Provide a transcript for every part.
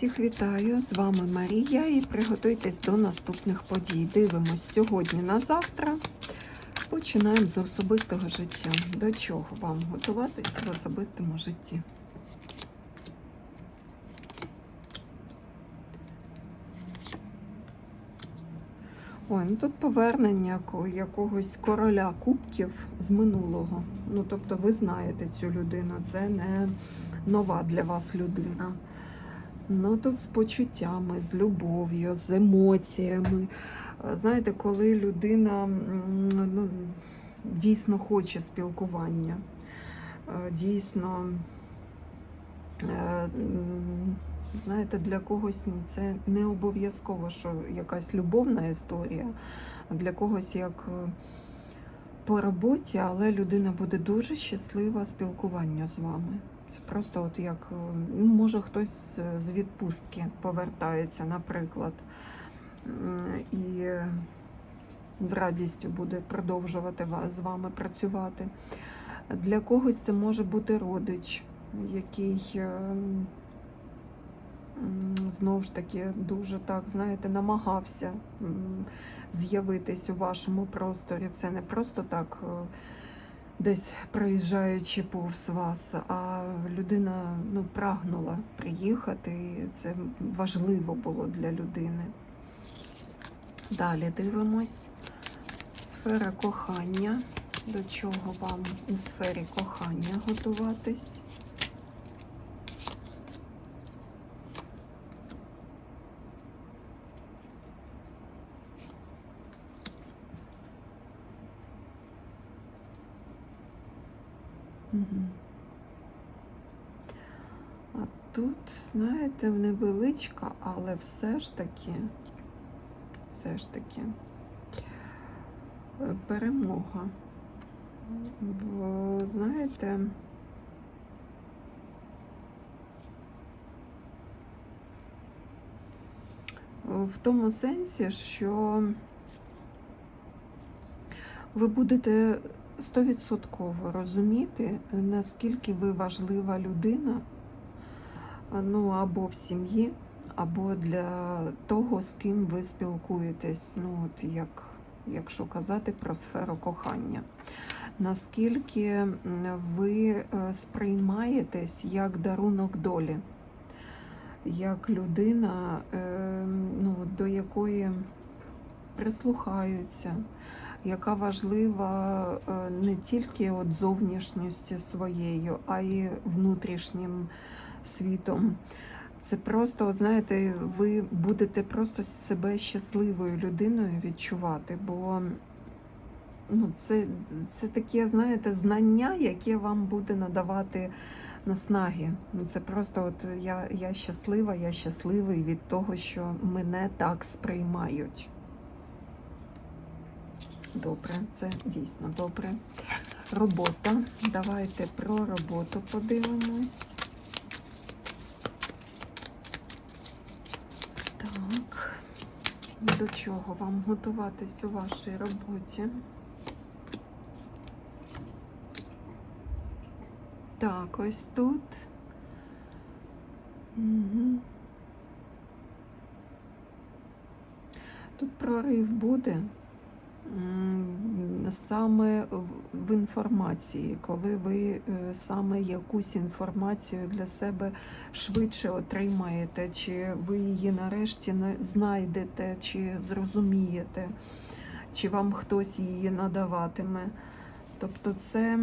Всіх вітаю! З вами Марія і приготуйтесь до наступних подій. Дивимось сьогодні на завтра. Починаємо з особистого життя. До чого вам готуватись в особистому житті? Ой, ну тут повернення ко- якогось короля кубків з минулого. Ну, тобто, ви знаєте цю людину, це не нова для вас людина. Ну тут з почуттями, з любов'ю, з емоціями. Е, Знаєте, коли людина ну, дійсно хоче спілкування, е, дійсно, е, знаєте, для когось це не обов'язково, що якась любовна історія, для когось як по роботі, але людина буде дуже щаслива спілкуванню з вами. Це просто от як е, ну, може хтось з відпустки повертається, наприклад, і е, з радістю буде продовжувати з вами працювати. Для когось це може бути родич, який е, знову ж таки дуже так, знаєте, намагався з'явитись у вашому просторі. Це не просто так. Десь проїжджаючи повз вас, а людина ну, прагнула приїхати, і це важливо було для людини. Далі дивимось. Сфера кохання. До чого вам у сфері кохання готуватись? А тут, знаєте, невеличка, але все ж таки, все ж таки е, перемога. В, знаєте, в тому сенсі, що ви будете стовідсотково розуміти, наскільки ви важлива людина, ну або в сім'ї, або для того, з ким ви спілкуєтесь. Ну, от як, якщо казати про сферу кохання. Наскільки ви е, сприймаєтесь як дарунок долі, як людина, е, ну, до якої прислухаються, яка важлива е, не тільки от зовнішністю своєю, а й внутрішнім світом. Це просто, знаєте, ви будете просто себе щасливою людиною відчувати, бо ну, це, це таке, знаєте, знання, яке вам буде надавати наснаги. Ну, Це просто от я, я щаслива, я щасливий від того, що мене так сприймають. Добре, це дійсно добре. Робота. Давайте про роботу подивимось. Так, до чого вам готуватись у вашій роботі? Так, ось тут. Угу. Тут прорив буде саме в- інформації, коли ви е, саме якусь інформацію для себе швидше отримаєте, чи ви її нарешті знайдете, чи зрозумієте, чи вам хтось її надаватиме. Тобто це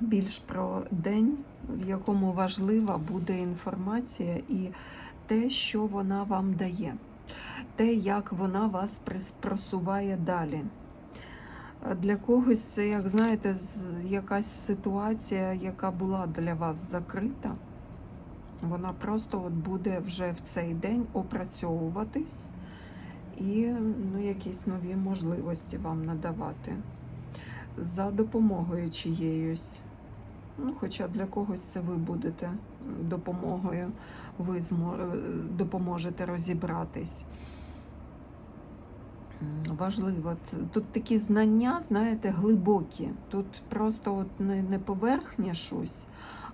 більш про день, в якому важлива буде інформація і те, що вона вам дає, те, як вона вас просуває далі. Для когось це, як знаєте, якась ситуація, яка була для вас закрита. Вона просто от буде вже в цей день опрацьовуватись і ну, якісь нові можливості вам надавати за допомогою чиєюсь. Ну, хоча для когось це ви будете допомогою, ви е, допоможете розібратись. Важливо. Тут такі знання, знаєте, глибокі. Тут просто от не, поверхня щось,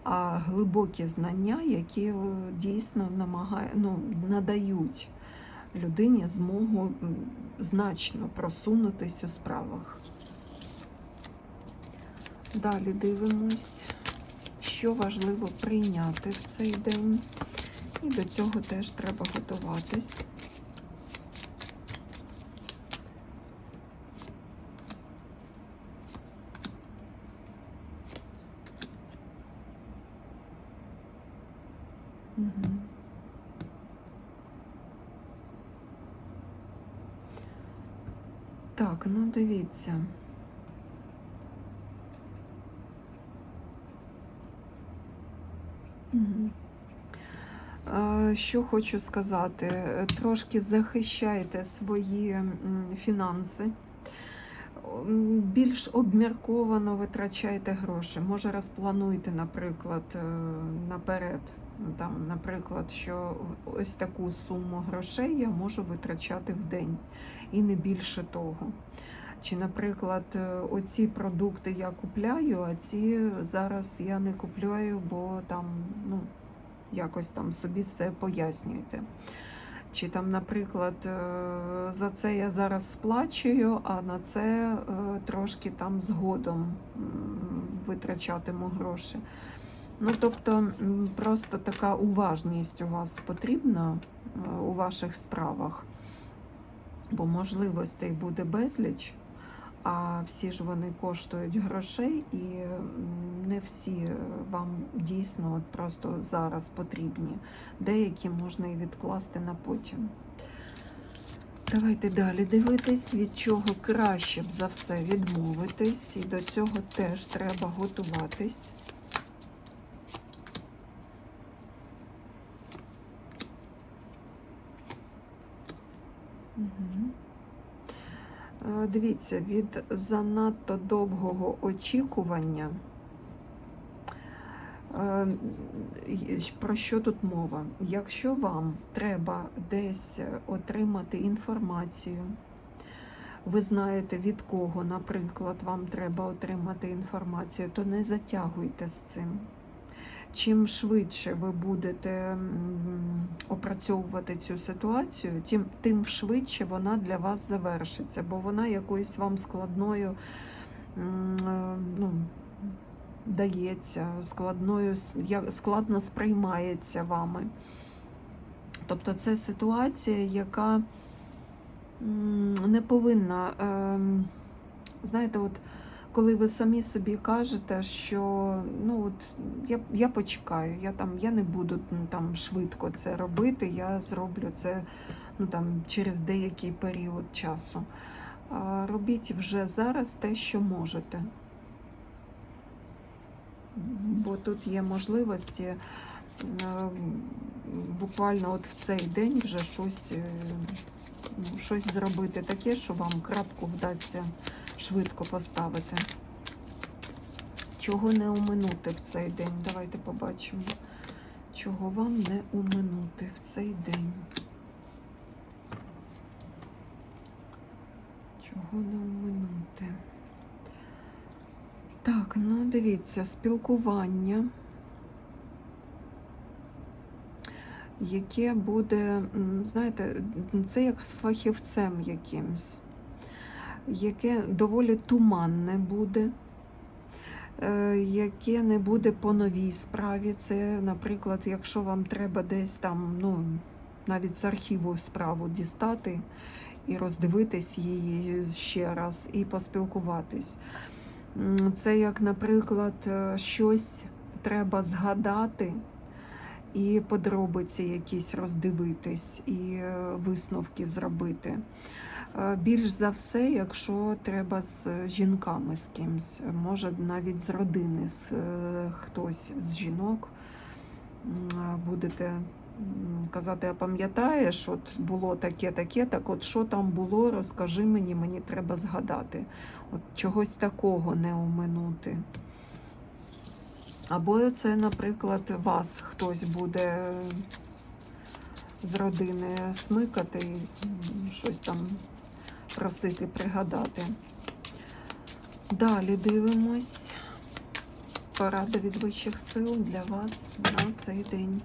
а глибокі знання, які е, дійсно намагає, ну, надають людині змогу значно просунутись у справах. Далі дивимось, що важливо прийняти в цей день. І до цього теж треба готуватись. Так, ну дивіться. Що хочу сказати, Е, трошки захищайте свої фінанси, більш обмірковано витрачайте гроші. Може, розплануйте, наприклад, е, наперед. Ну, Там, наприклад, що ось таку суму грошей я можу витрачати в день і не більше того. Чи, наприклад, е, оці продукти я купляю, а ці зараз я не купляю, бо там, ну, якось там собі це пояснюєте. Чи там, наприклад, е, за це я зараз сплачую, а на це е, трошки там згодом витрачатиму гроші. Ну, тобто, просто така уважність у вас потрібна у ваших справах, бо можливостей буде безліч, а всі ж вони коштують грошей, і не всі вам дійсно от просто зараз потрібні. Деякі можна і відкласти на потім. Давайте далі дивитись, від чого краще б за все відмовитись, і до цього теж треба готуватись. Дивіться, від занадто довгого очікування. е, Про що тут мова? Якщо вам треба десь отримати інформацію, ви знаєте від кого, наприклад, вам треба отримати інформацію, то не затягуйте з цим. Чим швидше ви будете опрацьовувати цю ситуацію, тим, тим швидше вона для вас завершиться, бо вона якоюсь вам складною е, ну, дається, складною, складно сприймається вами. Тобто це ситуація, яка не повинна, ем, знаєте, от коли ви самі собі кажете, що ну от я, я почекаю, я там я не буду м, там швидко це робити, я зроблю це ну там через деякий період часу. Робіть вже зараз те, що можете. Бо тут є можливості е, буквально от в цей день вже щось, е, ну, щось зробити таке, що вам крапку вдасться швидко поставити. Чого не оминути в цей день? Давайте побачимо, чого вам не оминути в цей день. Чого не оминути? Так, ну дивіться, спілкування, яке буде, знаєте, це як з фахівцем якимсь, яке доволі туманне буде, е, яке не буде по новій справі. Це, наприклад, якщо вам треба десь там, ну, навіть з архіву справу дістати і роздивитись її ще раз, і поспілкуватись. Це як, наприклад, е, щось треба згадати і подробиці якісь роздивитись, і е, висновки зробити. Е, Більш за все, якщо треба з жінками з кимсь, може навіть з родини, з е, хтось з жінок будете казати, а пам'ятаєш, от було таке, таке, так от що там було, розкажи мені, мені треба згадати. От чогось такого не оминути. Або це, наприклад, вас хтось буде з родини смикати, щось там просити пригадати. Далі дивимось. порада від вищих сил для вас на цей день.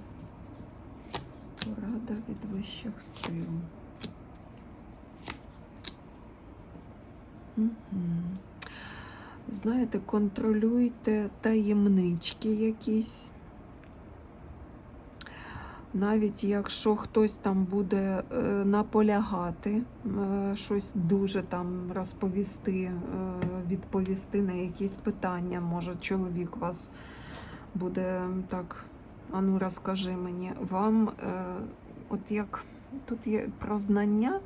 Порада від вищих сил. Мгм. Знаєте, контролюйте таємнички якісь. Навіть якщо хтось там буде е, наполягати, е, щось дуже там розповісти, е, відповісти на якісь питання, може чоловік вас буде так, а ну розкажи мені, вам от як тут є про знання,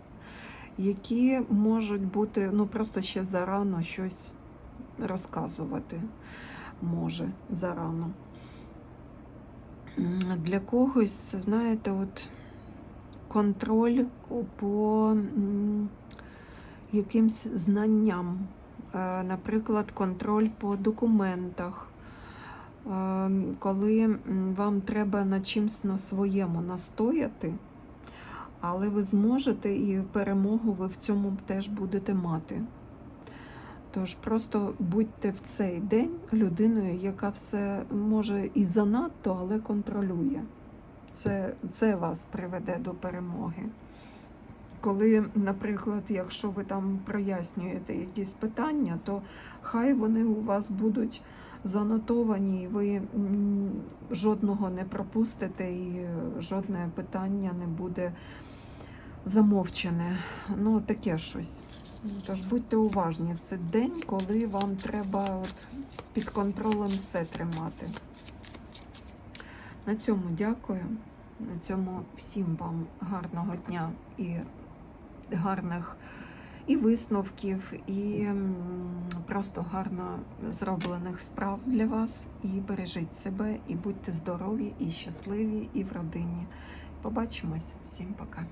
які можуть бути, ну просто ще зарано щось розказувати може зарано. Для когось це, знаєте, от контроль по якимсь знанням. Е, Наприклад, контроль по документах. Е, Коли вам треба на чимсь на своєму настояти, але ви зможете і перемогу ви в цьому теж будете мати. Тож просто будьте в цей день людиною, яка все може і занадто, але контролює. Це, це вас приведе до перемоги. Коли, наприклад, якщо ви там прояснюєте якісь питання, то хай вони у вас будуть занотовані, і ви жодного не пропустите, і жодне питання не буде замовчене. Ну, таке щось. Тож будьте уважні, це день, коли вам треба от під контролем все тримати. На цьому дякую. На цьому всім вам гарного дня і гарних і висновків, і просто гарно зроблених справ для вас. І бережіть себе, і будьте здорові, і щасливі, і в родині. Побачимось. Всім пока.